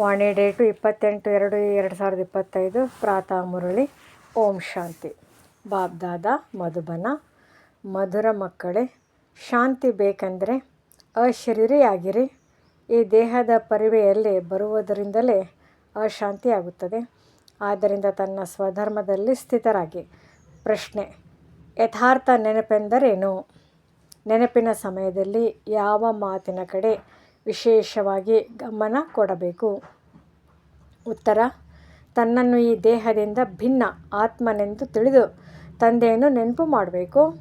ವಾಣಿ date ಇಪ್ಪತ್ತೆಂಟು ಎರಡು ಎರಡು ಸಾವಿರದ ಇಪ್ಪತ್ತೈದು. ಪ್ರಾತಃ ಮುರಳಿ. ಓಂ ಶಾಂತಿ. ಬಾಬ್ದಾದ ಮಧುಬನ. ಮಧುರ ಮಕ್ಕಳೇ, ಶಾಂತಿ ಬೇಕೆಂದರೆ ಅಶರೀರಿಯಾಗಿರಿ. ಈ ದೇಹದ ಪರಿವೆಯಲ್ಲಿ ಬರುವುದರಿಂದಲೇ ಅಶಾಂತಿಯಾಗುತ್ತದೆ. ಆದ್ದರಿಂದ ತನ್ನ ಸ್ವಧರ್ಮದಲ್ಲಿ ಸ್ಥಿತರಾಗಿ. ಪ್ರಶ್ನೆ, ಯಥಾರ್ಥ ನೆನಪೆಂದರೇನು? ನೆನಪಿನ ಸಮಯದಲ್ಲಿ ಯಾವ ಮಾತಿನ ಕಡೆ ವಿಶೇಷವಾಗಿ ಗಮನ ಕೊಡಬೇಕು. ಉತ್ತರ, ತನ್ನನ್ನು ಈ ದೇಹದಿಂದ ಭಿನ್ನ ಆತ್ಮನೆಂದು ತಿಳಿದು ತಂದೆಯನ್ನು ನೆನಪು ಮಾಡಬೇಕು.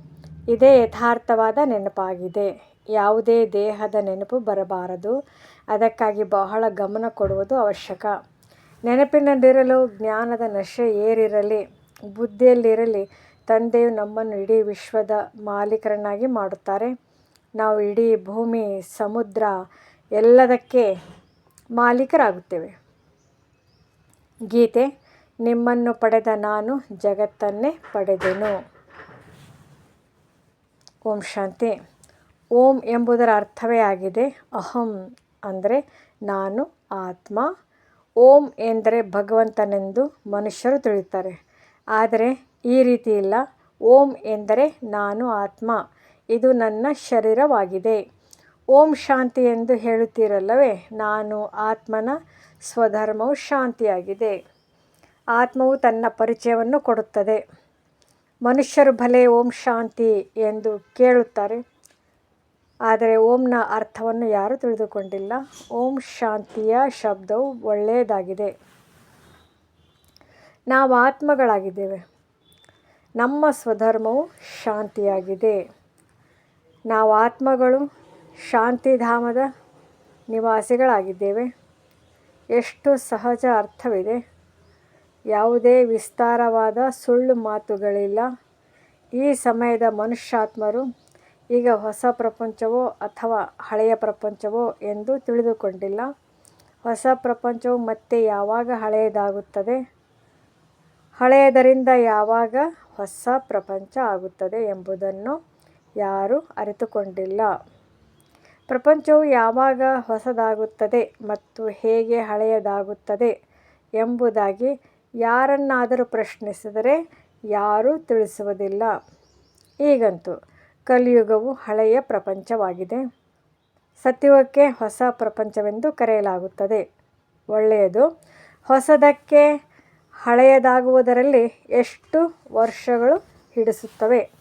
ಇದೇ ಯಥಾರ್ಥವಾದ ನೆನಪಾಗಿದೆ. ಯಾವುದೇ ದೇಹದ ನೆನಪು ಬರಬಾರದು. ಅದಕ್ಕಾಗಿ ಬಹಳ ಗಮನ ಕೊಡುವುದು ಅವಶ್ಯಕ. ನೆನಪಿನಲ್ಲಿರಲು ಜ್ಞಾನದ ನಶೆ ಏರಿರಲಿ, ಬುದ್ಧಿಯಲ್ಲಿರಲಿ ತಂದೆಯು ನಮ್ಮನ್ನು ಇಡೀ ವಿಶ್ವದ ಮಾಲೀಕರನ್ನಾಗಿ ಮಾಡುತ್ತಾರೆ. ನಾವು ಇಡೀ ಭೂಮಿ, ಸಮುದ್ರ ಎಲ್ಲದಕ್ಕೆ ಮಾಲೀಕರಾಗುತ್ತೇವೆ. ಗೀತೆ, ನಿಮ್ಮನ್ನು ಪಡೆದ ನಾನು ಜಗತ್ತನ್ನೇ ಪಡೆದೆನು. ಓಂ ಶಾಂತಿ. ಓಂ ಎಂಬುದರ ಅರ್ಥವೇ ಆಗಿದೆ ಅಹಂ ಅಂದರೆ ನಾನು, ಆತ್ಮ. ಓಂ ಎಂದರೆ ಭಗವಂತನೆಂದು ಮನುಷ್ಯರು ತಿಳಿಯುತ್ತಾರೆ. ಆದರೆ ಈ ರೀತಿ ಇಲ್ಲ ಓಂ ಎಂದರೆ ನಾನು, ಆತ್ಮ. ಇದು ನನ್ನ ಶರೀರವಾಗಿದೆ. ಓಂ ಶಾಂತಿ ಎಂದು ಹೇಳುತ್ತೀರಲ್ಲವೇ? ನಾನು ಆತ್ಮನ ಸ್ವಧರ್ಮವು ಶಾಂತಿಯಾಗಿದೆ. ಆತ್ಮವು ತನ್ನ ಪರಿಚಯವನ್ನು ಕೊಡುತ್ತದೆ. ಮನುಷ್ಯರು ಭಲೆ ಓಂ ಶಾಂತಿ ಎಂದು ಕೇಳುತ್ತಾರೆ. ಆದರೆ ಓಂನ ಅರ್ಥವನ್ನು ಯಾರೂ ತಿಳಿದುಕೊಂಡಿಲ್ಲ. ಓಂ ಶಾಂತಿಯ ಶಬ್ದವು ಒಳ್ಳೆಯದಾಗಿದೆ. ನಾವು ಆತ್ಮಗಳಾಗಿದ್ದೇವೆ. ನಮ್ಮ ಸ್ವಧರ್ಮವು ಶಾಂತಿಯಾಗಿದೆ. ನಾವು ಆತ್ಮಗಳು ಶಾಂತಿಧಾಮದ ನಿವಾಸಿಗಳಾಗಿದ್ದೇವೆ. ಎಷ್ಟು ಸಹಜ ಅರ್ಥವಿದೆ. ಯಾವುದೇ ವಿಸ್ತಾರವಾದ ಸುಳ್ಳು ಮಾತುಗಳಿಲ್ಲ. ಈ ಸಮಯದ ಮನುಷ್ಯಾತ್ಮರು ಈಗ ಹೊಸ ಪ್ರಪಂಚವೋ ಅಥವಾ ಹಳೆಯ ಪ್ರಪಂಚವೋ ಎಂದು ತಿಳಿದುಕೊಂಡಿಲ್ಲ. ಹೊಸ ಪ್ರಪಂಚವು ಮತ್ತೆ ಯಾವಾಗ ಹಳೆಯದಾಗುತ್ತದೆ? ಹಳೆಯದರಿಂದ ಯಾವಾಗ ಹೊಸ ಪ್ರಪಂಚ ಆಗುತ್ತದೆ ಎಂಬುದನ್ನು ಯಾರೂ ಅರಿತುಕೊಂಡಿಲ್ಲ. ಪ್ರಪಂಚವು ಯಾವಾಗ ಹೊಸದಾಗುತ್ತದೆ ಮತ್ತು ಹೇಗೆ ಹಳೆಯದಾಗುತ್ತದೆ ಎಂಬುದಾಗಿ ಯಾರನ್ನಾದರೂ ಪ್ರಶ್ನಿಸಿದರೆ ಯಾರೂ ತಿಳಿಸುವುದಿಲ್ಲ. ಈಗಂತೂ ಕಲಿಯುಗವು ಹಳೆಯ ಪ್ರಪಂಚವಾಗಿದೆ. ಸತ್ಯುಗಕ್ಕೆ ಹೊಸ ಪ್ರಪಂಚವೆಂದು ಕರೆಯಲಾಗುತ್ತದೆ. ಒಳ್ಳೆಯದು, ಹೊಸದಕ್ಕೆ ಹಳೆಯದಾಗುವುದರಲ್ಲಿ ಎಷ್ಟು ವರ್ಷಗಳು ಹಿಡಿಸುತ್ತವೆ?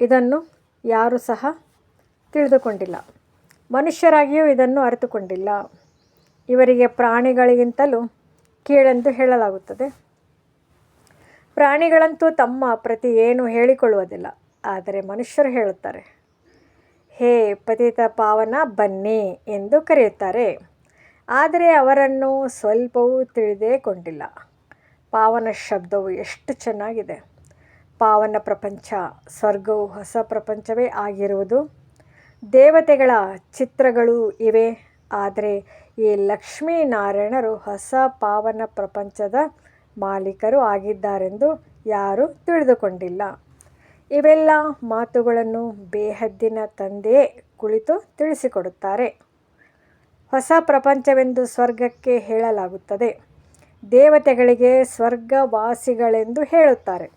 ಇದನ್ನು ಯಾರು ಸಹ ತಿಳಿದುಕೊಂಡಿಲ್ಲ. ಮನುಷ್ಯರಾಗಿಯೂ ಇದನ್ನು ಅರಿತುಕೊಂಡಿಲ್ಲ. ಇವರಿಗೆ ಪ್ರಾಣಿಗಳಿಗಿಂತಲೂ ಕೀಳೆಂದು ಹೇಳಲಾಗುತ್ತದೆ. ಪ್ರಾಣಿಗಳಂತೂ ತಮ್ಮ ಪ್ರತಿ ಏನು ಹೇಳಿಕೊಳ್ಳುವುದಿಲ್ಲ, ಆದರೆ ಮನುಷ್ಯರು ಹೇಳುತ್ತಾರೆ. ಹೇ ಪತಿತ ಪಾವನ, ಬನ್ನಿ ಎಂದು ಕರೆಯುತ್ತಾರೆ. ಆದರೆ ಅವರನ್ನು ಸ್ವಲ್ಪವೂ ತಿಳಿದೇ ಕೊಂಡಿಲ್ಲ. ಪಾವನ ಶಬ್ದವು ಎಷ್ಟು ಚೆನ್ನಾಗಿದೆ. ಪಾವನ ಪ್ರಪಂಚ, ಸ್ವರ್ಗವು ಹೊಸ ಪ್ರಪಂಚವೇ ಆಗಿರುವುದು. ದೇವತೆಗಳ ಚಿತ್ರಗಳು ಇವೆ. ಆದರೆ ಈ ಲಕ್ಷ್ಮೀನಾರಾಯಣರು ಹೊಸ ಪಾವನ ಪ್ರಪಂಚದ ಮಾಲೀಕರು ಆಗಿದ್ದಾರೆಂದು ಯಾರೂ ತಿಳಿದುಕೊಂಡಿಲ್ಲ. ಇವೆಲ್ಲ ಮಾತುಗಳನ್ನು ಬೇಹದ್ದಿನ ತಂದೆಯೇ ಕುಳಿತು ತಿಳಿಸಿಕೊಡುತ್ತಾರೆ. ಹೊಸ ಪ್ರಪಂಚವೆಂದು ಸ್ವರ್ಗಕ್ಕೆ ಹೇಳಲಾಗುತ್ತದೆ. ದೇವತೆಗಳಿಗೆ ಸ್ವರ್ಗವಾಸಿಗಳೆಂದು ಹೇಳುತ್ತಾರೆ.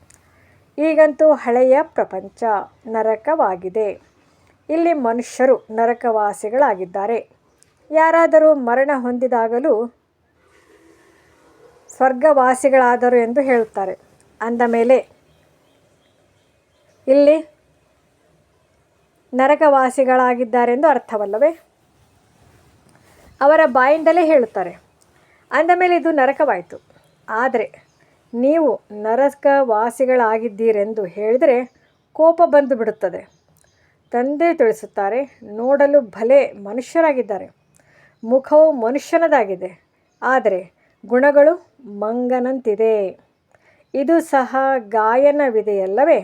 ಈಗಂತೂ ಹಳೆಯ ಪ್ರಪಂಚ ನರಕವಾಗಿದೆ. ಇಲ್ಲಿ ಮನುಷ್ಯರು ನರಕವಾಸಿಗಳಾಗಿದ್ದಾರೆ. ಯಾರಾದರೂ ಮರಣ ಹೊಂದಿದಾಗಲೂ ಸ್ವರ್ಗವಾಸಿಗಳಾದರು ಎಂದು ಹೇಳುತ್ತಾರೆ. ಅಂದ ಮೇಲೆ, ಇಲ್ಲಿ ನರಕವಾಸಿಗಳಾಗಿದ್ದಾರೆಂದು ಅರ್ಥವಲ್ಲವೇ? ಅವರ ಬಾಯಿಂದಲೇ ಹೇಳುತ್ತಾರೆ, ಅಂದ ಮೇಲೆ ಇದು ನರಕವಾಯಿತು. ಆದರೆ ನೀವು ನರಕವಾಸಿಗಳಾಗಿದ್ದೀರೆಂದು ಹೇಳಿದರೆ ಕೋಪ ಬಂದು ಬಿಡುತ್ತದೆ. ತಂದೆ ತಿಳಿಸುತ್ತಾರೆ, ನೋಡಲು ಭಲೆ ಮನುಷ್ಯರಾಗಿದ್ದಾರೆ. ಮುಖವು ಮನುಷ್ಯನದಾಗಿದೆ, ಆದರೆ ಗುಣಗಳು ಮಂಗನಂತಿದೆ. ಇದು ಸಹ ಗಾಯನವಿದೆಯಲ್ಲವೇ?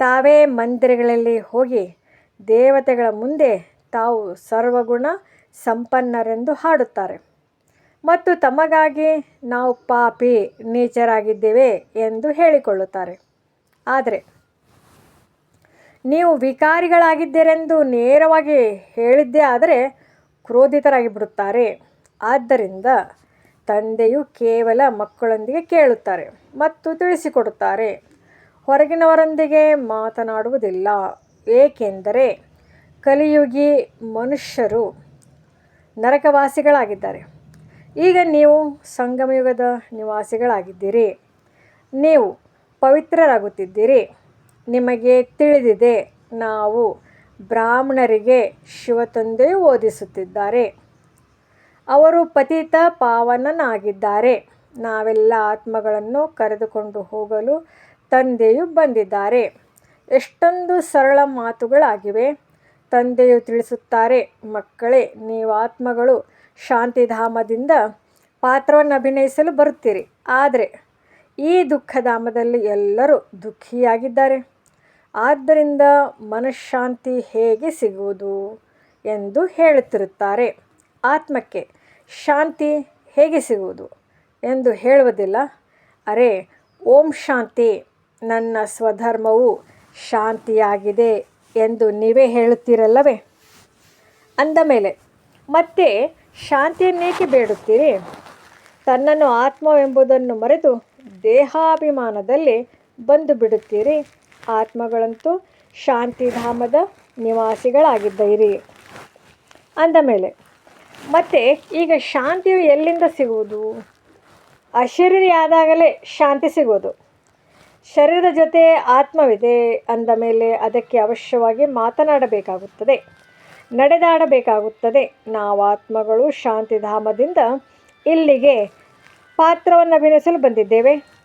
ತಾವೇ ಮಂದಿರಗಳಲ್ಲಿ ಹೋಗಿ ದೇವತೆಗಳ ಮುಂದೆ ತಾವು ಸರ್ವಗುಣ ಸಂಪನ್ನರೆಂದು ಹಾಡುತ್ತಾರೆ. ಮತ್ತು ತಮಗಾಗಿ ನಾವು ಪಾಪಿ, ನೇಚರಾಗಿದ್ದೇವೆ ಎಂದು ಹೇಳಿಕೊಳ್ಳುತ್ತಾರೆ. ಆದರೆ ನೀವು ವಿಕಾರಿಗಳಾಗಿದ್ದೀರೆಂದು ನೇರವಾಗಿ ಹೇಳಿದ್ದೇ ಆದರೆ ಕ್ರೋಧಿತರಾಗಿ ಬಿಡುತ್ತಾರೆ ಆದ್ದರಿಂದ ತಂದೆಯು ಕೇವಲ ಮಕ್ಕಳೊಂದಿಗೆ ಕೇಳುತ್ತಾರೆ ಮತ್ತು ತಿಳಿಸಿಕೊಡುತ್ತಾರೆ. ಹೊರಗಿನವರೊಂದಿಗೆ ಮಾತನಾಡುವುದಿಲ್ಲ. ಏಕೆಂದರೆ ಕಲಿಯುಗಿ ಮನುಷ್ಯರು ನರಕವಾಸಿಗಳಾಗಿದ್ದಾರೆ. ಈಗ ನೀವು ಸಂಗಮಯುಗದ ನಿವಾಸಿಗಳಾಗಿದ್ದೀರಿ. ನೀವು ಪವಿತ್ರರಾಗುತ್ತಿದ್ದೀರಿ. ನಿಮಗೆ ತಿಳಿದಿದೆ, ನಾವು ಬ್ರಾಹ್ಮಣರಿಗೆ ಶಿವತಂದೆ ಓದಿಸುತ್ತಿದ್ದಾರೆ. ಅವರು ಪತಿತ ಪಾವನನಾಗಿದ್ದಾರೆ. ನಾವೆಲ್ಲ ಆತ್ಮಗಳನ್ನು ಕರೆದುಕೊಂಡು ಹೋಗಲು ತಂದೆಯು ಬಂದಿದ್ದಾರೆ. ಎಷ್ಟೊಂದು ಸರಳ ಮಾತುಗಳಾಗಿವೆ. ತಂದೆಯು ತಿಳಿಸುತ್ತಾರೆ, ಮಕ್ಕಳೇ, ನೀವು ಆತ್ಮಗಳು ಶಾಂತಿಧಾಮದಿಂದ ಪಾತ್ರವನ್ನು ಅಭಿನಯಿಸಲು ಬರುತ್ತೀರಿ. ಆದರೆ ಈ ದುಃಖಧಾಮದಲ್ಲಿ ಎಲ್ಲರೂ ದುಃಖಿಯಾಗಿದ್ದಾರೆ. ಆದ್ದರಿಂದ ಮನಃಶಾಂತಿ ಹೇಗೆ ಸಿಗುವುದು ಎಂದು ಹೇಳುತ್ತಿರುತ್ತಾರೆ. ಆತ್ಮಕ್ಕೆ ಶಾಂತಿ ಹೇಗೆ ಸಿಗುವುದು ಎಂದು ಹೇಳುವುದಿಲ್ಲ. ಅರೆ, ಓಂ ಶಾಂತಿ, ನನ್ನ ಸ್ವಧರ್ಮವು ಶಾಂತಿಯಾಗಿದೆ ಎಂದು ನೀವೇ ಹೇಳುತ್ತೀರಲ್ಲವೇ? ಅಂದ ಮೇಲೆ, ಮತ್ತೆ ಶಾಂತಿಯನ್ನೇಕೆ ಬೇಡುತ್ತೀರಿ? ತನ್ನನ್ನು ಆತ್ಮವೆಂಬುದನ್ನು ಮರೆತು ದೇಹಾಭಿಮಾನದಲ್ಲಿ ಬಂದು ಬಿಡುತ್ತೀರಿ. ಆತ್ಮಗಳಂತೂ ಶಾಂತಿಧಾಮದ ನಿವಾಸಿಗಳಾಗಿದ್ದೀರಿ. ಅಂದ ಮೇಲೆ, ಮತ್ತು ಈಗ ಶಾಂತಿಯು ಎಲ್ಲಿಂದ ಸಿಗುವುದು? ಅಶರೀರಿ ಆದಾಗಲೇ ಶಾಂತಿ ಸಿಗೋದು ಶರೀರದ ಜೊತೆ ಆತ್ಮವಿದೆ ಅಂದ ಮೇಲೆ ಅದಕ್ಕೆ ಅವಶ್ಯವಾಗಿ ಮಾತನಾಡಬೇಕಾಗುತ್ತದೆ. ನಡೆದಾಡಬೇಕಾಗುತ್ತದೆ. ನಾವು ಆತ್ಮಗಳು ಶಾಂತಿಧಾಮದಿಂದ ಇಲ್ಲಿಗೆ ಪಾತ್ರವನ್ನು ಅಭಿನಯಿಸಲು ಬಂದಿದ್ದೇವೆ.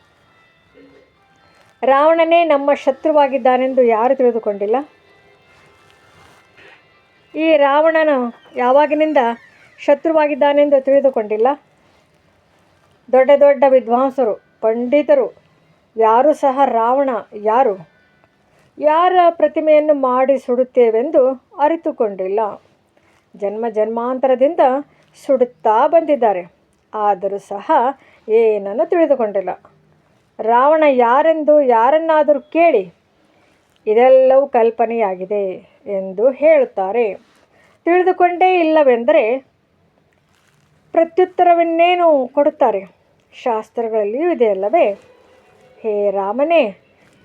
ರಾವಣನೇ ನಮ್ಮ ಶತ್ರುವಾಗಿದ್ದಾನೆಂದು ಯಾರು ತಿಳಿದುಕೊಂಡಿಲ್ಲ? ಈ ರಾವಣನು ಯಾವಾಗಿನಿಂದ ಶತ್ರುವಾಗಿದ್ದಾನೆಂದು ತಿಳಿದುಕೊಂಡಿಲ್ಲ? ದೊಡ್ಡ ದೊಡ್ಡ ವಿದ್ವಾಂಸರು, ಪಂಡಿತರು, ಯಾರೂ ಸಹ ರಾವಣ ಯಾರು? ಯಾರ ಪ್ರತಿಮೆಯನ್ನು ಮಾಡಿ ಸುಡುತ್ತೇವೆಂದು ಅರಿತುಕೊಂಡಿಲ್ಲ. ಜನ್ಮ ಜನ್ಮಾಂತರದಿಂದ ಸುಡುತ್ತಾ ಬಂದಿದ್ದಾರೆ. ಆದರೂ ಸಹ ಏನನ್ನು ತಿಳಿದುಕೊಂಡಿಲ್ಲ. ರಾವಣ ಯಾರೆಂದು ಯಾರನ್ನಾದರೂ ಕೇಳಿ ಇದೆಲ್ಲವೂ ಕಲ್ಪನೆಯಾಗಿದೆ ಎಂದು ಹೇಳುತ್ತಾರೆ. ತಿಳಿದುಕೊಂಡೇ ಇಲ್ಲವೆಂದರೆ ಪ್ರತ್ಯುತ್ತರವನ್ನೇನು ಕೊಡುತ್ತಾರೆ. ಶಾಸ್ತ್ರಗಳಲ್ಲಿಯೂ ಇದೆಯಲ್ಲವೇ ಹೇ ರಾಮನೇ,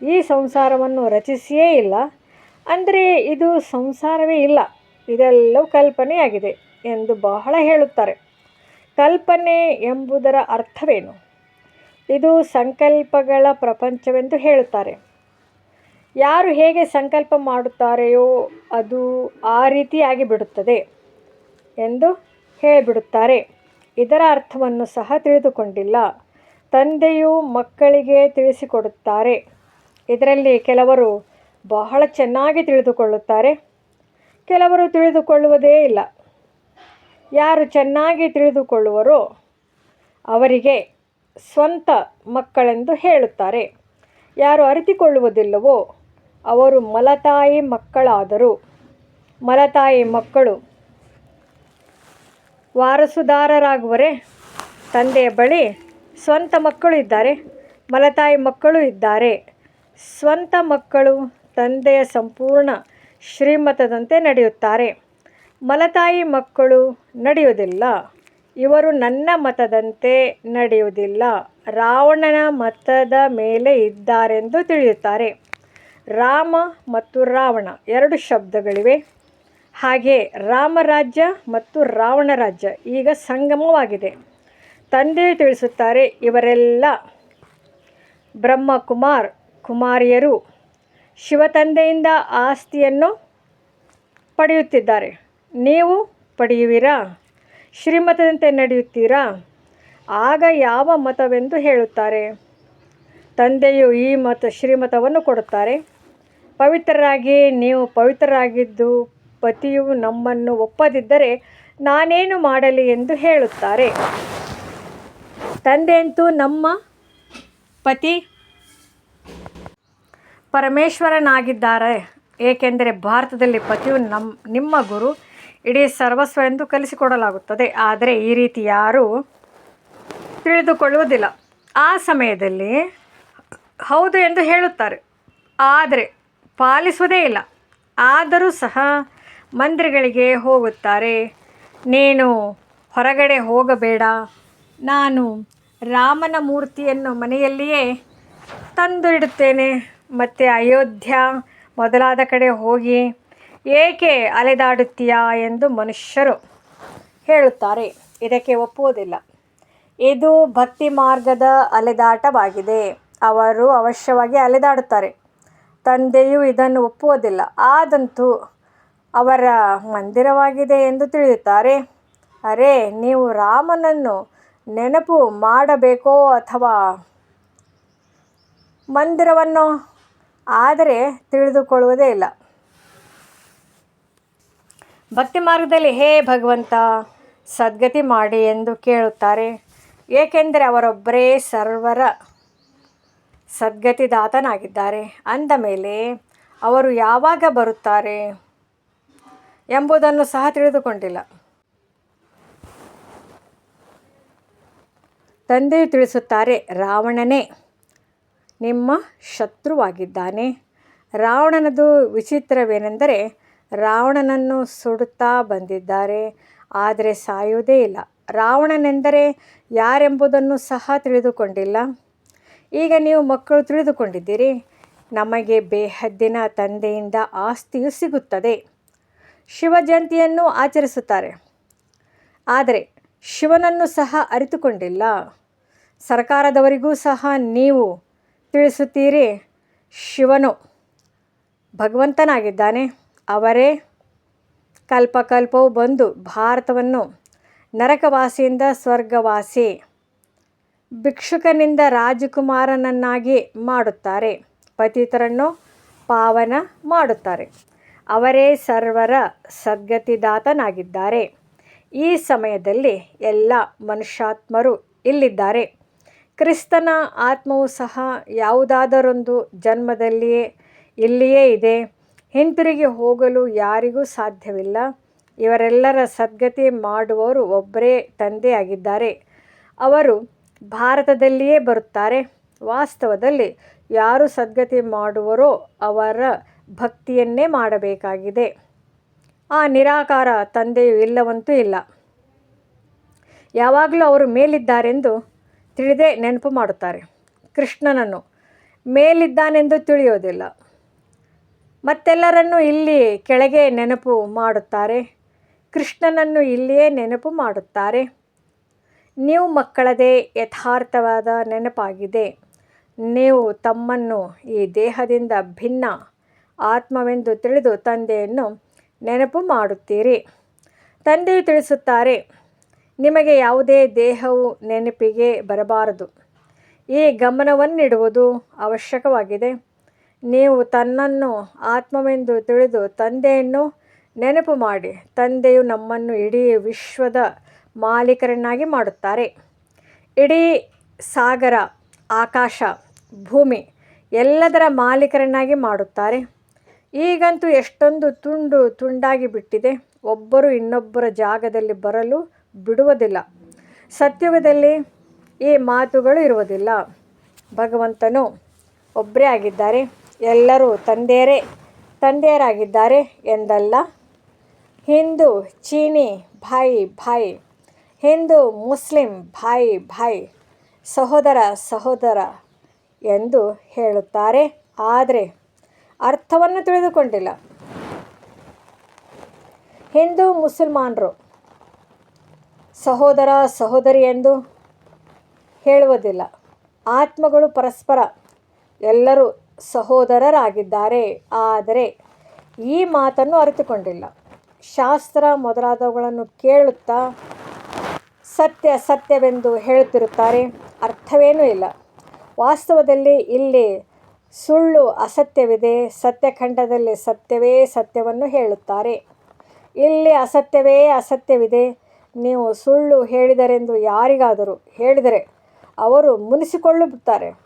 ಈ ಸಂಸಾರವನ್ನು ರಚಿಸಿಯೇ ಇಲ್ಲ. ಅಂದರೆ ಇದು ಸಂಸಾರವೇ ಇಲ್ಲ. ಇದೆಲ್ಲವೂ ಕಲ್ಪನೆಯಾಗಿದೆ ಎಂದು ಬಹಳ ಹೇಳುತ್ತಾರೆ. ಕಲ್ಪನೆ ಎಂಬುದರ ಅರ್ಥವೇನು? ಇದು ಸಂಕಲ್ಪಗಳ ಪ್ರಪಂಚವೆಂದು ಹೇಳುತ್ತಾರೆ. ಯಾರು ಹೇಗೆ ಸಂಕಲ್ಪ ಮಾಡುತ್ತಾರೆಯೋ ಅದು ಆ ರೀತಿಯಾಗಿ ಬಿಡುತ್ತದೆ ಎಂದು ಹೇಳಿಬಿಡುತ್ತಾರೆ. ಇದರ ಅರ್ಥವನ್ನು ಸಹ ತಿಳಿದುಕೊಂಡಿಲ್ಲ. ತಂದೆಯು ಮಕ್ಕಳಿಗೆ ತಿಳಿಸಿಕೊಡುತ್ತಾರೆ. ಇದರಲ್ಲಿ ಕೆಲವರು ಬಹಳ ಚೆನ್ನಾಗಿ ತಿಳಿದುಕೊಳ್ಳುತ್ತಾರೆ. ಕೆಲವರು ತಿಳಿದುಕೊಳ್ಳುವುದೇ ಇಲ್ಲ. ಯಾರು ಚೆನ್ನಾಗಿ ತಿಳಿದುಕೊಳ್ಳುವರೋ ಅವರಿಗೆ ಸ್ವಂತ ಮಕ್ಕಳೆಂದು ಹೇಳುತ್ತಾರೆ. ಯಾರು ಅರಿತುಕೊಳ್ಳುವುದಿಲ್ಲವೋ ಅವರು ಮಲತಾಯಿ ಮಕ್ಕಳಾದರು. ಮಲತಾಯಿ ಮಕ್ಕಳು ವಾರಸುದಾರರಾಗುವರೆ, ತಂದೆಯ ಬಳಿ ಸ್ವಂತ ಮಕ್ಕಳು ಇದ್ದಾರೆ, ಮಲತಾಯಿ ಮಕ್ಕಳು ಇದ್ದಾರೆ. ಸ್ವಂತ ಮಕ್ಕಳು ತಂದೆಯ ಸಂಪೂರ್ಣ ಶ್ರೀಮತದಂತೆ ನಡೆಯುತ್ತಾರೆ. ಮಲತಾಯಿ ಮಕ್ಕಳು ನಡೆಯುವುದಿಲ್ಲ. ಇವರು ನನ್ನ ಮತದಂತೆ ನಡೆಯುವುದಿಲ್ಲ. ರಾವಣನ ಮತದ ಮೇಲೆ ಇದ್ದಾರೆಂದು ತಿಳಿಯುತ್ತಾರೆ. ರಾಮ ಮತ್ತು ರಾವಣ ಎರಡು ಶಬ್ದಗಳಿವೆ. ಹಾಗೆ ರಾಮರಾಜ್ಯ ಮತ್ತು ರಾವಣ ರಾಜ್ಯ ಈಗ ಸಂಗಮವಾಗಿದೆ. ತಂದೆ ತಿಳಿಸುತ್ತಾರೆ, ಇವರೆಲ್ಲ ಬ್ರಹ್ಮಕುಮಾರ್, ಕುಮಾರಿಯರು ಶಿವತಂದೆಯಿಂದ ಆಸ್ತಿಯನ್ನು ಪಡೆಯುತ್ತಿದ್ದಾರೆ. ನೀವು ಪಡೆಯುವಿರಾ? ಶ್ರೀಮತದಂತೆ ನಡೆಯುತ್ತೀರಾ? ಆಗ ಯಾವ ಮತವೆಂದು ಹೇಳುತ್ತಾರೆ? ತಂದೆಯು ಈ ಮತ ಶ್ರೀಮತವನ್ನು ಕೊಡುತ್ತಾರೆ. ಪವಿತ್ರರಾಗಿ ನೀವು ಪವಿತ್ರರಾಗಿದ್ದು, ಪತಿಯು ನಮ್ಮನ್ನು ಒಪ್ಪದಿದ್ದರೆ ನಾನೇನು ಮಾಡಲಿ ಎಂದು ಹೇಳುತ್ತಾರೆ. ತಂದೆಯಂತೂ ನಮ್ಮ ಪತಿ ಪರಮೇಶ್ವರನಾಗಿದ್ದಾರೆ. ಏಕೆಂದರೆ ಭಾರತದಲ್ಲಿ ಪತಿಯು ನಮ್ಮ ನಿಮ್ಮ ಗುರು. ಇಡೀ ಸರ್ವಸ್ವ ಎಂದು ಕಲಿಸಿಕೊಡಲಾಗುತ್ತದೆ. ಆದರೆ ಈ ರೀತಿ ಯಾರೂ ತಿಳಿದುಕೊಳ್ಳುವುದಿಲ್ಲ. ಆ ಸಮಯದಲ್ಲಿ ಹೌದು ಎಂದು ಹೇಳುತ್ತಾರೆ. ಆದರೆ ಪಾಲಿಸುವುದೇ ಇಲ್ಲ. ಆದರೂ ಸಹ ಮಂದಿರಗಳಿಗೆ ಹೋಗುತ್ತಾರೆ, ನೀನು ಹೊರಗಡೆ ಹೋಗಬೇಡ. ನಾನು ರಾಮನ ಮೂರ್ತಿಯನ್ನು ಮನೆಯಲ್ಲಿಯೇ ತಂದು ಇಡುತ್ತೇನೆ. ಮತ್ತು ಅಯೋಧ್ಯ ಮೊದಲಾದ ಕಡೆ ಹೋಗಿ ಏಕೆ ಅಲೆದಾಡುತ್ತೀಯಾ ಎಂದು ಮನುಷ್ಯರು ಹೇಳುತ್ತಾರೆ. ಇದಕ್ಕೆ ಒಪ್ಪುವುದಿಲ್ಲ. ಇದು ಭಕ್ತಿ ಮಾರ್ಗದ ಅಲೆದಾಟವಾಗಿದೆ. ಅವರು ಅವಶ್ಯವಾಗಿ ಅಲೆದಾಡುತ್ತಾರೆ. ತಂದೆಯು ಇದನ್ನು ಒಪ್ಪುವುದಿಲ್ಲ. ಆದಂತೂ ಅವರ ಮಂದಿರವಾಗಿದೆ ಎಂದು ತಿಳಿಯುತ್ತಾರೆ. ಅರೆ, ನೀವು ರಾಮನನ್ನು ನೆನಪು ಮಾಡಬೇಕೋ ಅಥವಾ ಮಂದಿರವನ್ನು? ಆದರೆ ತಿಳಿದುಕೊಳ್ಳುವುದೇ ಇಲ್ಲ. ಭಕ್ತಿ ಮಾರ್ಗದಲ್ಲಿ ಹೇ ಭಗವಂತ, ಸದ್ಗತಿ ಮಾಡಿ ಎಂದು ಕೇಳುತ್ತಾರೆ. ಏಕೆಂದರೆ ಅವರೊಬ್ಬರೇ ಸರ್ವರ ಸದ್ಗತಿದಾತನಾಗಿದ್ದಾರೆ. ಅಂದ ಮೇಲೆ ಅವರು ಯಾವಾಗ ಬರುತ್ತಾರೆ ಎಂಬುದನ್ನು ಸಹ ತಿಳಿದುಕೊಂಡಿಲ್ಲ. ತಂದೆಯು ತಿಳಿಸುತ್ತಾರೆ, ರಾವಣನೇ, ನಿಮ್ಮ ಶತ್ರುವಾಗಿದ್ದಾನೆ. ರಾವಣನದು ವಿಚಿತ್ರವೇನೆಂದರೆ ರಾವಣನನ್ನು ಸುಡುತ್ತಾ ಬಂದಿದ್ದಾರೆ, ಆದರೆ ಸಾಯುವುದೇ ಇಲ್ಲ. ರಾವಣನೆಂದರೆ ಯಾರೆಂಬುದನ್ನು ಸಹ ತಿಳಿದುಕೊಂಡಿಲ್ಲ. ಈಗ ನೀವು ಮಕ್ಕಳು ತಿಳಿದುಕೊಂಡಿದ್ದೀರಿ. ನಮಗೆ ಬೇಹದ್ದಿನ ತಂದೆಯಿಂದ ಆಸ್ತಿಯು ಸಿಗುತ್ತದೆ. ಶಿವ ಜಯಂತಿಯನ್ನು ಆಚರಿಸುತ್ತಾರೆ. ಆದರೆ ಶಿವನನ್ನು ಸಹ ಅರಿತುಕೊಂಡಿಲ್ಲ. ಸರ್ಕಾರದವರಿಗೂ ಸಹ ನೀವು ತಿಳಿಸುತ್ತೀರಿ, ಶಿವನು ಭಗವಂತನಾಗಿದ್ದಾನೆ. ಅವರೇ ಕಲ್ಪಕಲ್ಪವು ಬಂದು ಭಾರತವನ್ನು ನರಕವಾಸಿಯಿಂದ ಸ್ವರ್ಗವಾಸಿ, ಭಿಕ್ಷುಕನಿಂದ ರಾಜಕುಮಾರನನ್ನಾಗಿ ಮಾಡುತ್ತಾರೆ. ಪತಿತರನ್ನು ಪಾವನ ಮಾಡುತ್ತಾರೆ. ಅವರೇ ಸರ್ವರ ಸದ್ಗತಿದಾತನಾಗಿದ್ದಾರೆ. ಈ ಸಮಯದಲ್ಲಿ ಎಲ್ಲ ಮನುಷ್ಯಾತ್ಮರು ಇಲ್ಲಿದ್ದಾರೆ. ಕ್ರಿಸ್ತನ ಆತ್ಮವು ಸಹ ಯಾವುದಾದರೊಂದು ಜನ್ಮದಲ್ಲಿಯೇ ಇಲ್ಲಿಯೇ ಇದೆ. ಹಿಂತಿರುಗಿ ಹೋಗಲು ಯಾರಿಗೂ ಸಾಧ್ಯವಿಲ್ಲ. ಇವರೆಲ್ಲರ ಸದ್ಗತಿ ಮಾಡುವವರು ಒಬ್ಬರೇ ತಂದೆಯಾಗಿದ್ದಾರೆ. ಅವರು ಭಾರತದಲ್ಲಿಯೇ ಬರುತ್ತಾರೆ. ವಾಸ್ತವದಲ್ಲಿ ಯಾರು ಸದ್ಗತಿ ಮಾಡುವರೋ ಅವರ ಭಕ್ತಿಯನ್ನೇ ಮಾಡಬೇಕಾಗಿದೆ. ಆ ನಿರಾಕಾರ ತಂದೆಯು ಇಲ್ಲವಂತೂ ಇಲ್ಲ. ಯಾವಾಗಲೂ ಅವರು ಮೇಲಿದ್ದಾರೆಂದು ತಿಳಿದೇ ನೆನಪು ಮಾಡುತ್ತಾರೆ. ಕೃಷ್ಣನನ್ನು ಮೇಲಿದ್ದಾನೆಂದು ತಿಳಿಯೋದಿಲ್ಲ. ಮತ್ತೆಲ್ಲರನ್ನು ಇಲ್ಲಿ ಕೆಳಗೆ ನೆನಪು ಮಾಡುತ್ತಾರೆ. ಕೃಷ್ಣನನ್ನು ಇಲ್ಲಿಯೇ ನೆನಪು ಮಾಡುತ್ತಾರೆ. ನೀವು ಮಕ್ಕಳದೇ ಯಥಾರ್ಥವಾದ ನೆನಪಾಗಿದೆ. ನೀವು ತಮ್ಮನ್ನು ಈ ದೇಹದಿಂದ ಭಿನ್ನ ಆತ್ಮವೆಂದು ತಿಳಿದು ತಂದೆಯನ್ನು ನೆನಪು ಮಾಡುತ್ತೀರಿ. ತಂದೆಯು ತಿಳಿಸುತ್ತಾರೆ, ನಿಮಗೆ ಯಾವುದೇ ದೇಹವು ನೆನಪಿಗೆ ಬರಬಾರದು. ಈ ಗಮನವನ್ನಿಡುವುದು ಅವಶ್ಯಕವಾಗಿದೆ. ನೀವು ತನ್ನನ್ನು ಆತ್ಮವೆಂದು ತಿಳಿದು ತಂದೆಯನ್ನು ನೆನಪು ಮಾಡಿ. ತಂದೆಯು ನಮ್ಮನ್ನು ಇಡೀ ವಿಶ್ವದ ಮಾಲೀಕರನ್ನಾಗಿ ಮಾಡುತ್ತಾರೆ. ಇಡೀ ಸಾಗರ, ಆಕಾಶ, ಭೂಮಿ ಎಲ್ಲದರ ಮಾಲೀಕರನ್ನಾಗಿ ಮಾಡುತ್ತಾರೆ. ಈಗಂತೂ ಎಷ್ಟೊಂದು ತುಂಡು ತುಂಡಾಗಿ ಬಿಟ್ಟಿದೆ. ಒಬ್ಬರು ಇನ್ನೊಬ್ಬರ ಜಾಗದಲ್ಲಿ ಬರಲು ಬಿಡುವುದಿಲ್ಲ. ಸತ್ಯುಗದಲ್ಲಿ ಈ ಮಾತುಗಳು ಇರುವುದಿಲ್ಲ. ಭಗವಂತನು ಒಬ್ಬರೇ ಆಗಿದ್ದಾರೆ. ಎಲ್ಲರೂ ತಂದೆಯರೇ, ತಂದೆಯರಾಗಿದ್ದಾರೆ ಎಂದಲ್ಲ. ಹಿಂದೂ, ಚೀನಿ, ಭಾಯಿ ಭಾಯಿ. ಹಿಂದೂ, ಮುಸ್ಲಿಂ, ಭಾಯಿ ಭಾಯಿ. ಸಹೋದರ ಸಹೋದರ ಎಂದು ಹೇಳುತ್ತಾರೆ. ಆದರೆ ಅರ್ಥವನ್ನು ತಿಳಿದುಕೊಂಡಿಲ್ಲ. ಹಿಂದೂ ಮುಸಲ್ಮಾನರು ಸಹೋದರ, ಸಹೋದರಿ ಎಂದು ಹೇಳುವುದಿಲ್ಲ. ಆತ್ಮಗಳು ಪರಸ್ಪರ ಎಲ್ಲರೂ ಸಹೋದರರಾಗಿದ್ದಾರೆ. ಆದರೆ ಈ ಮಾತನ್ನು ಅರಿತುಕೊಂಡಿಲ್ಲ. ಶಾಸ್ತ್ರ ಮೊದಲಾದವುಗಳನ್ನು ಕೇಳುತ್ತಾ ಸತ್ಯ ಸತ್ಯವೆಂದು ಹೇಳುತ್ತಿರುತ್ತಾರೆ. ಅರ್ಥವೇನೂ ಇಲ್ಲ. ವಾಸ್ತವದಲ್ಲಿ ಇಲ್ಲಿ ಸುಳ್ಳು ಅಸತ್ಯವಿದೆ. ಸತ್ಯಖಂಡದಲ್ಲಿ ಸತ್ಯವೇ ಸತ್ಯವನ್ನು ಹೇಳುತ್ತಾರೆ. ಇಲ್ಲಿ ಅಸತ್ಯವೇ ಅಸತ್ಯವಿದೆ. ನೀವು ಸುಳ್ಳು ಹೇಳಿದರೆಂದು ಯಾರಿಗಾದರೂ ಹೇಳಿದರೆ ಅವರು ಮುನಿಸಿಕೊಳ್ಳುತ್ತಾರೆ.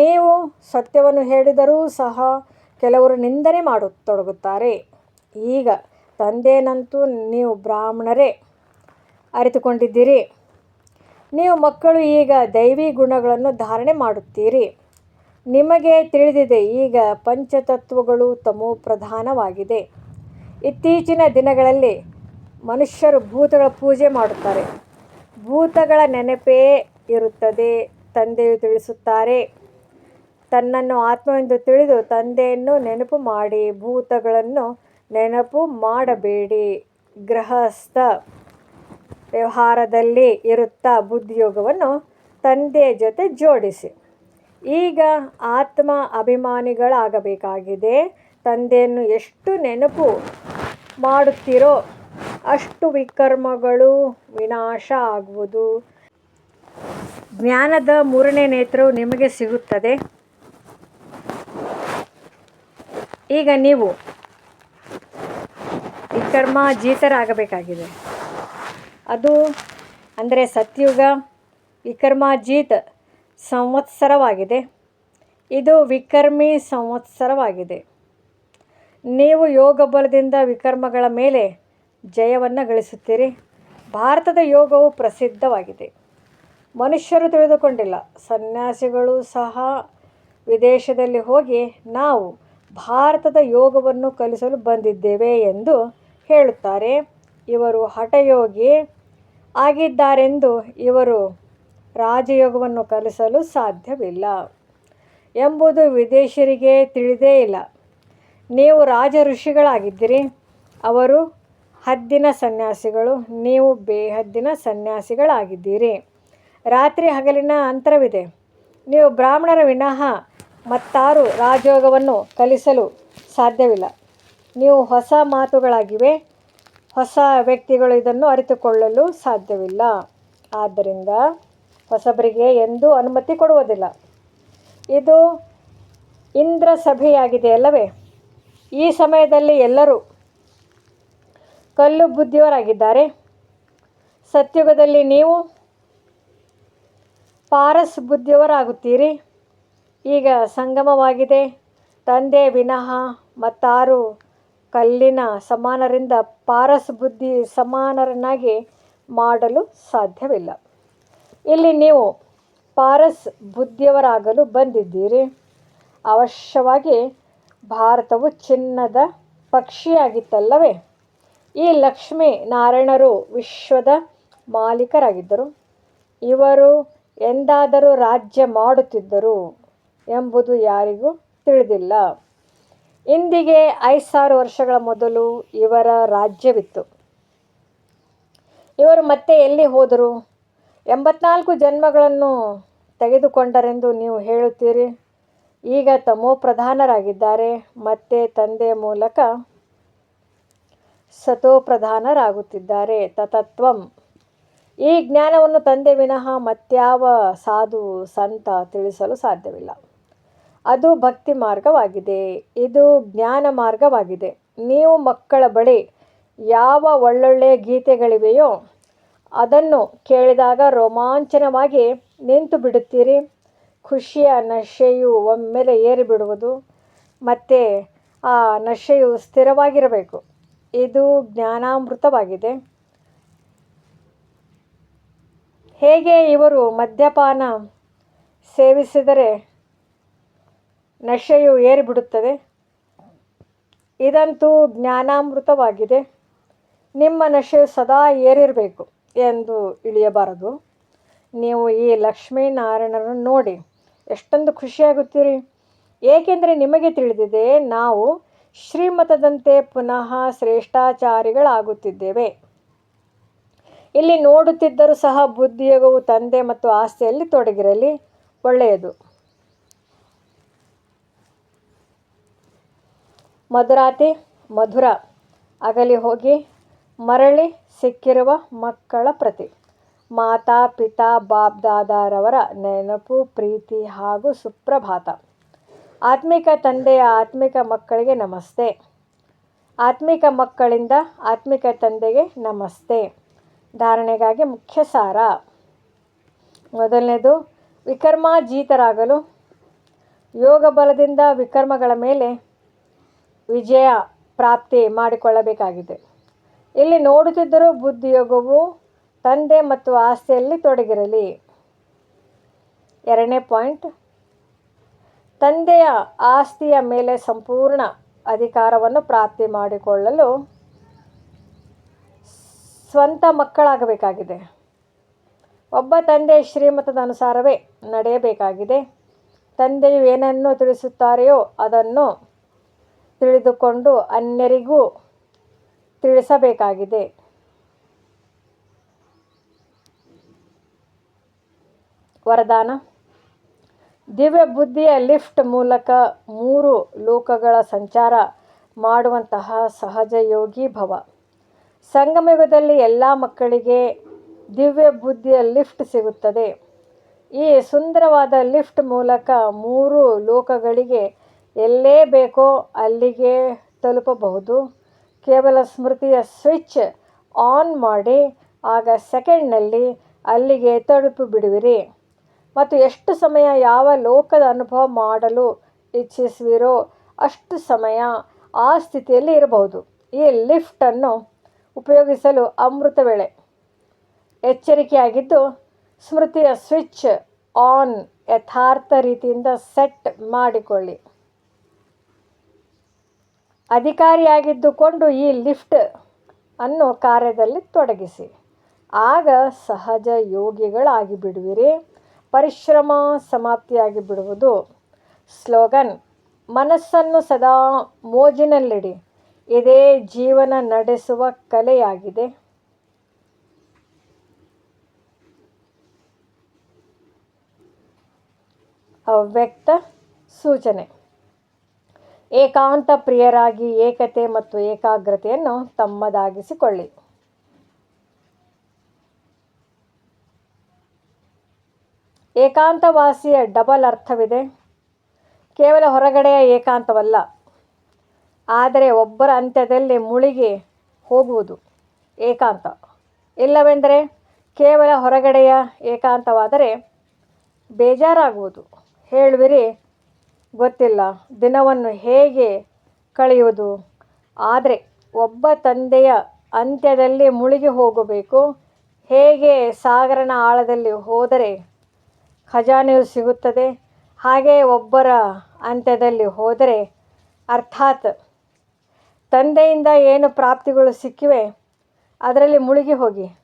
ನೀವು ಸತ್ಯವನ್ನು ಹೇಳಿದರೂ ಸಹ ಕೆಲವರು ನಿಂದನೆ ಮಾಡತೊಡಗುತ್ತಾರೆ. ಈಗ ತಂದೆನಂತೂ ನೀವು ಬ್ರಾಹ್ಮಣರೇ ಅರಿತುಕೊಂಡಿದ್ದೀರಿ. ನೀವು ಮಕ್ಕಳು ಈಗ ದೈವಿ ಗುಣಗಳನ್ನು ಧಾರಣೆ ಮಾಡುತ್ತೀರಿ. ನಿಮಗೆ ತಿಳಿದಿದೆ, ಈಗ ಪಂಚತತ್ವಗಳು ತಮೋ ಪ್ರಧಾನವಾಗಿದೆ. ಇತ್ತೀಚಿನ ದಿನಗಳಲ್ಲಿ ಮನುಷ್ಯರು ಭೂತಗಳ ಪೂಜೆ ಮಾಡುತ್ತಾರೆ. ಭೂತಗಳ ನೆನಪೇ ಇರುತ್ತದೆ, ತಂದೆಯು ತಿಳಿಸುತ್ತಾರೆ. ತನ್ನನ್ನು ಆತ್ಮವೆಂದು ತಿಳಿದು ತಂದೆಯನ್ನು ನೆನಪು ಮಾಡಿ, ಭೂತಗಳನ್ನು ನೆನಪು ಮಾಡಬೇಡಿ. ಗೃಹಸ್ಥ ವ್ಯವಹಾರದಲ್ಲಿ ಇರುತ್ತಾ ಬುದ್ಧಿಯೋಗವನ್ನು ತಂದೆಯ ಜೊತೆ ಜೋಡಿಸಿ. ಈಗ ಆತ್ಮ ಅಭಿಮಾನಿಗಳಾಗಬೇಕಾಗಿದೆ. ತಂದೆಯನ್ನು ಎಷ್ಟು ನೆನಪು ಮಾಡುತ್ತೀರೋ ಅಷ್ಟು ವಿಕರ್ಮಗಳು ವಿನಾಶ ಆಗುವುದು. ಜ್ಞಾನದ ಮೂರನೇ ನೇತ್ರವು ನಿಮಗೆ ಸಿಗುತ್ತದೆ. ಈಗ ನೀವು ವಿಕರ್ಮಾಜೀತರಾಗಬೇಕಾಗಿದೆ ಅದು ಅಂದರೆ ಸತ್ಯುಗ ವಿಕರ್ಮಾಜೀತ್ ಸಂವತ್ಸರವಾಗಿದೆ. ಇದು ವಿಕರ್ಮಿ ಸಂವತ್ಸರವಾಗಿದೆ. ನೀವು ಯೋಗ ಬಲದಿಂದ ವಿಕರ್ಮಗಳ ಮೇಲೆ ಜಯವನ್ನು ಗಳಿಸುತ್ತೀರಿ. ಭಾರತದ ಯೋಗವು ಪ್ರಸಿದ್ಧವಾಗಿದೆ. ಮನುಷ್ಯರು ತಿಳಿದುಕೊಂಡಿಲ್ಲ, ಸನ್ಯಾಸಿಗಳು ಸಹ ವಿದೇಶದಲ್ಲಿ ಹೋಗಿ ನಾವು ಭಾರತದ ಯೋಗವನ್ನು ಕಲಿಸಲು ಬಂದಿದ್ದೇವೆ ಎಂದು ಹೇಳುತ್ತಾರೆ. ಇವರು ಹಠಯೋಗಿ ಆಗಿದ್ದಾರೆಂದು ಇವರು ರಾಜಯೋಗವನ್ನು ಕಲಿಸಲು ಸಾಧ್ಯವಿಲ್ಲ ಎಂಬುದು ವಿದೇಶಿಯರಿಗೆ ತಿಳಿದೇ ಇಲ್ಲ. ನೀವು ರಾಜ ಋಷಿಗಳಾಗಿದ್ದೀರಿ. ಅವರು ಹದ್ದಿನ ಸನ್ಯಾಸಿಗಳು. ನೀವು ಬೇಹದ್ದಿನ ಸನ್ಯಾಸಿಗಳಾಗಿದ್ದೀರಿ. ರಾತ್ರಿ ಹಗಲಿನ ಅಂತರವಿದೆ. ನೀವು ಬ್ರಾಹ್ಮಣರ ವಿನಃ ಮತ್ತಾರು ರಾಜಯೋಗವನ್ನು ಕಲಿಸಲು ಸಾಧ್ಯವಿಲ್ಲ. ನೀವು ಹೊಸ ಮಾತುಗಳಾಗಿವೆ. ಹೊಸ ವ್ಯಕ್ತಿಗಳು ಇದನ್ನು ಅರಿತುಕೊಳ್ಳಲು ಸಾಧ್ಯವಿಲ್ಲ. ಆದ್ದರಿಂದ ಹೊಸಬರಿಗೆ ಎಂದೂ ಅನುಮತಿ ಕೊಡುವುದಿಲ್ಲ. ಇದು ಇಂದ್ರ ಸಭೆಯಾಗಿದೆ ಅಲ್ಲವೇ ಈ ಸಮಯದಲ್ಲಿ ಎಲ್ಲರೂ ಕಲ್ಲು ಬುದ್ಧಿಯವರಾಗಿದ್ದಾರೆ. ಸತ್ಯುಗದಲ್ಲಿ ನೀವು ಪಾರಸ್ ಬುದ್ಧಿಯವರಾಗುತ್ತೀರಿ. ಈಗ ಸಂಗಮವಾಗಿದೆ. ತಂದೆ ವಿನಃ ಮತ್ತಾರು ಕಲ್ಲಿನ ಸಮಾನರಿಂದ ಪಾರಸ್ ಬುದ್ಧಿ ಸಮಾನರನ್ನಾಗಿ ಮಾಡಲು ಸಾಧ್ಯವಿಲ್ಲ. ಇಲ್ಲಿ ನೀವು ಪಾರಸ್ ಬುದ್ಧಿಯವರಾಗಲು ಬಂದಿದ್ದೀರಿ. ಅವಶ್ಯವಾಗಿ ಭಾರತವು ಚಿನ್ನದ ಪಕ್ಷಿಯಾಗಿತ್ತಲ್ಲವೇ? ಈ ಲಕ್ಷ್ಮೀ ನಾರಾಯಣರು ವಿಶ್ವದ ಮಾಲೀಕರಾಗಿದ್ದರು. ಇವರು ಎಂದಾದರೂ ರಾಜ್ಯ ಮಾಡುತ್ತಿದ್ದರು. ಎಂಬುದು ಯಾರಿಗೂ ತಿಳಿದಿಲ್ಲ. ಇಂದಿಗೆ ಐದು ಸಾವಿರ ವರ್ಷಗಳ ಮೊದಲು ಇವರ ರಾಜ್ಯವಿತ್ತು. ಇವರು ಮತ್ತೆ ಎಲ್ಲಿ ಹೋದರು? ಎಂಬತ್ನಾಲ್ಕು ಜನ್ಮಗಳನ್ನು ತೆಗೆದುಕೊಂಡರೆಂದು ನೀವು ಹೇಳುತ್ತೀರಿ? ಈಗ ತಮೋ ಪ್ರಧಾನರಾಗಿದ್ದಾರೆ, ಮತ್ತೆ ತಂದೆ ಮೂಲಕ ಸತೋ ಪ್ರಧಾನರಾಗುತ್ತಿದ್ದಾರೆ ತತತ್ವಂ. ಈ ಜ್ಞಾನವನ್ನು ತಂದೆ ವಿನಃ ಮತ್ಯಾವ ಸಾಧು, ಸಂತ ತಿಳಿಸಲು ಸಾಧ್ಯವಿಲ್ಲ. ಅದು ಭಕ್ತಿ ಮಾರ್ಗವಾಗಿದೆ. ಇದು ಜ್ಞಾನ ಮಾರ್ಗವಾಗಿದೆ. ನೀವು ಮಕ್ಕಳ ಬಳಿ ಯಾವ ಒಳ್ಳೊಳ್ಳೆಯ ಗೀತೆಗಳಿವೆಯೋ ಅದನ್ನು ಕೇಳಿದಾಗ ರೋಮಾಂಚನವಾಗಿ ನಿಂತು ಬಿಡುತ್ತೀರಿ. ಖುಷಿಯ ನಶೆಯು ಒಮ್ಮೆಲೆ ಏರಿಬಿಡುವುದು, ಮತ್ತು ಆ ನಶೆಯು ಸ್ಥಿರವಾಗಿರಬೇಕು. ಇದು ಜ್ಞಾನಾಮೃತವಾಗಿದೆ. ಹೇಗೆ ಇವರು ಮದ್ಯಪಾನ ಸೇವಿಸಿದರೆ ನಶೆಯು ಏರಿಬಿಡುತ್ತದೆ. ಇದಂತೂ ಜ್ಞಾನಾಮೃತವಾಗಿದೆ. ನಿಮ್ಮ ನಶೆ ಸದಾ ಏರಿರಬೇಕು ಎಂದು ಇಳಿಯಬಾರದು. ನೀವು ಈ ಲಕ್ಷ್ಮೀನಾರಾಯಣರನ್ನು ನೋಡಿ ಎಷ್ಟೊಂದು ಖುಷಿಯಾಗುತ್ತೀರಿ. ಏಕೆಂದರೆ ನಿಮಗೆ ತಿಳಿದಿದೆ, ನಾವು ಶ್ರೀಮತದಂತೆ ಪುನಃ ಶ್ರೇಷ್ಠಾಚಾರಿಗಳಾಗುತ್ತಿದ್ದೇವೆ. ಇಲ್ಲಿ ನೋಡುತ್ತಿದ್ದರೂ ಸಹ ಬುದ್ಧಿಯೋಗವು ತಂದೆ ಮತ್ತು ಆಸ್ತಿಯಲ್ಲಿ ತೊಡಗಿರಲಿ, ಒಳ್ಳೆಯದು. ಮಧುರಾತಿ ಮಧುರ. ಅಗಲಿ ಹೋಗಿ ಮರಳಿ ಸಿಕ್ಕಿರುವ ಮಕ್ಕಳ ಪ್ರತಿ. ಮಾತಾ, ಪಿತಾ, ಬಾಪ್ ದಾದಾರವರ ನೆನಪು, ಪ್ರೀತಿ ಹಾಗೂ ಸುಪ್ರಭಾತ. ಆತ್ಮಿಕ ತಂದೆಯ ಆತ್ಮಿಕ ಮಕ್ಕಳಿಗೆ ನಮಸ್ತೆ. ಆತ್ಮಿಕ ಮಕ್ಕಳಿಂದ ಆತ್ಮಿಕ ತಂದೆಗೆ ನಮಸ್ತೆ. ಧಾರಣೆಗಾಗಿ ಮುಖ್ಯ ಸಾರ. ಮೊದಲನೇದು ವಿಕರ್ಮಾಜೀತರಾಗಲು ಯೋಗ ಬಲದಿಂದ ವಿಕರ್ಮಗಳ ಮೇಲೆ ವಿಜಯ ಪ್ರಾಪ್ತಿ ಮಾಡಿಕೊಳ್ಳಬೇಕಾಗಿದೆ. ಇಲ್ಲಿ ನೋಡುತ್ತಿದ್ದರೂ ಬುದ್ಧಿಯೋಗವು ತಂದೆ ಮತ್ತು ಆಸ್ತಿಯಲ್ಲಿ ತೊಡಗಿರಲಿ. ಎರಡನೇ ಪಾಯಿಂಟ್. ತಂದೆಯ ಆಸ್ತಿಯ ಮೇಲೆ ಸಂಪೂರ್ಣ ಅಧಿಕಾರವನ್ನು ಪ್ರಾಪ್ತಿ ಮಾಡಿಕೊಳ್ಳಲು ಸ್ವಂತ ಮಕ್ಕಳಾಗಬೇಕಾಗಿದೆ. ಒಬ್ಬ ತಂದೆ ಶ್ರೀಮತದ ಅನುಸಾರವೇ ನಡೆಯಬೇಕಾಗಿದೆ. ತಂದೆಯು ಏನನ್ನು ತಿಳಿಸುತ್ತಾರೆಯೋ ಅದನ್ನು ತಿಳಿದುಕೊಂಡು ಅನ್ಯರಿಗೂ ತಿಳಿಸಬೇಕಾಗಿದೆ. ವರದಾನ. ದಿವ್ಯ ಬುದ್ಧಿಯ ಲಿಫ್ಟ್ ಮೂಲಕ ಮೂರು ಲೋಕಗಳ ಸಂಚಾರ ಮಾಡುವಂತಹ ಸಹಜ ಯೋಗಿ ಭವ. ಸಂಗಮಯುಗದಲ್ಲಿ ಎಲ್ಲ ಮಕ್ಕಳಿಗೆ ದಿವ್ಯ ಬುದ್ಧಿಯ ಲಿಫ್ಟ್ ಸಿಗುತ್ತದೆ. ಈ ಸುಂದರವಾದ ಲಿಫ್ಟ್ ಮೂಲಕ ಮೂರು ಲೋಕಗಳಿಗೆ ಎಲ್ಲೇ ಬೇಕೋ ಅಲ್ಲಿಗೆ ತಲುಪಬಹುದು. ಕೇವಲ ಸ್ಮೃತಿಯ ಸ್ವಿಚ್ ಆನ್ ಮಾಡಿ, ಆಗ ಸೆಕೆಂಡ್ನಲ್ಲಿ ಅಲ್ಲಿಗೆ ತಲುಪಿ ಬಿಡುವಿರಿ. ಮತ್ತು ಎಷ್ಟು ಸಮಯ ಯಾವ ಲೋಕದ ಅನುಭವ ಮಾಡಲು ಇಚ್ಛಿಸುವಿರೋ ಅಷ್ಟು ಸಮಯ ಆ ಸ್ಥಿತಿಯಲ್ಲಿ ಇರಬಹುದು. ಈ ಲಿಫ್ಟನ್ನು ಉಪಯೋಗಿಸಲು ಅಮೃತ ವೇಳೆ ಎಚ್ಚರಿಕೆಯಾಗಿದ್ದು, ಸ್ಮೃತಿಯ ಸ್ವಿಚ್ ಆನ್ ಯಥಾರ್ಥ ರೀತಿಯಿಂದ ಸೆಟ್ ಮಾಡಿಕೊಳ್ಳಿ. ಅಧಿಕಾರಿಯಾಗಿದ್ದುಕೊಂಡು ಈ ಲಿಫ್ಟ್ ಅನ್ನು ಕಾರ್ಯದಲ್ಲಿ ತೊಡಗಿಸಿ. ಆಗ ಸಹಜ ಯೋಗಿಗಳಾಗಿ ಬಿಡುವಿರಿ. ಪರಿಶ್ರಮ ಸಮಾಪ್ತಿಯಾಗಿ ಬಿಡುವುದು. ಸ್ಲೋಗನ್, ಮನಸ್ಸನ್ನು ಸದಾ ಮೋಜಿನಲ್ಲಿಡಿ. ಇದೇ ಜೀವನ ನಡೆಸುವ ಕಲೆಯಾಗಿದೆ. ಅವ್ಯಕ್ತ ಸೂಚನೆ. ಏಕಾಂತ ಪ್ರಿಯರಾಗಿ ಏಕತೆ ಮತ್ತು ಏಕಾಗ್ರತೆಯನ್ನು ತಮ್ಮದಾಗಿಸಿಕೊಳ್ಳಿ. ಏಕಾಂತವಾಸಿಯ ಡಬಲ್ ಅರ್ಥವಿದೆ. ಕೇವಲ ಹೊರಗಡೆಯ ಏಕಾಂತವಲ್ಲ, ಆದರೆ ಒಬ್ಬರ ಅಂತ್ಯದಲ್ಲಿ ಮುಳುಗಿ ಹೋಗುವುದು ಏಕಾಂತ. ಇಲ್ಲವೆಂದರೆ ಕೇವಲ ಹೊರಗಡೆಯ ಏಕಾಂತವಾದರೆ ಬೇಜಾರಾಗುವುದು. ಹೇಳುವಿರಿ ಗೊತ್ತಿಲ್ಲ. ದಿನವನ್ನು ಹೇಗೆ ಕಳೆಯುವುದು? ಆದರೆ ಒಬ್ಬ ತಂದೆಯ ಅಂತ್ಯದಲ್ಲಿ ಮುಳುಗಿ ಹೋಗಬೇಕು. ಹೇಗೆ ಸಾಗರನ ಆಳದಲ್ಲಿ ಹೋದರೆ ಖಜಾನೆಯು ಸಿಗುತ್ತದೆ? ಹಾಗೆ ಒಬ್ಬರ ಅಂತ್ಯದಲ್ಲಿ ಹೋದರೆ ಅರ್ಥಾತ್ ತಂದೆಯಿಂದ ಏನು ಪ್ರಾಪ್ತಿಗಳು ಸಿಕ್ಕಿವೆ? ಅದರಲ್ಲಿ ಮುಳುಗಿ ಹೋಗಿ.